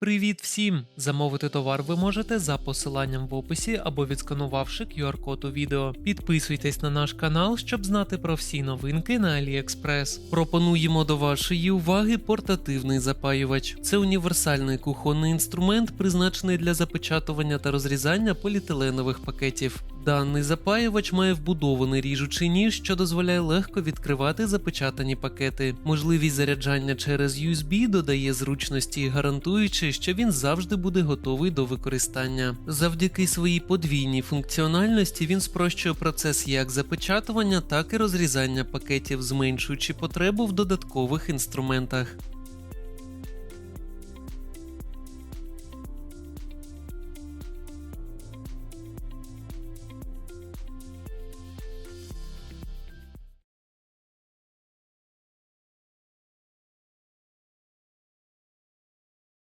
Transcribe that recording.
Привіт всім! Замовити товар ви можете за посиланням в описі або відсканувавши QR-код у відео. Підписуйтесь на наш канал, щоб знати про всі новинки на AliExpress. Пропонуємо до вашої уваги портативний запаювач. Це універсальний кухонний інструмент, призначений для запечатування та розрізання поліетиленових пакетів. Даний запаювач має вбудований ріжучий ніж, що дозволяє легко відкривати запечатані пакети. Можливість заряджання через USB додає зручності, гарантуючи, що він завжди буде готовий до використання. Завдяки своїй подвійній функціональності він спрощує процес як запечатування, так і розрізання пакетів, зменшуючи потребу в додаткових інструментах.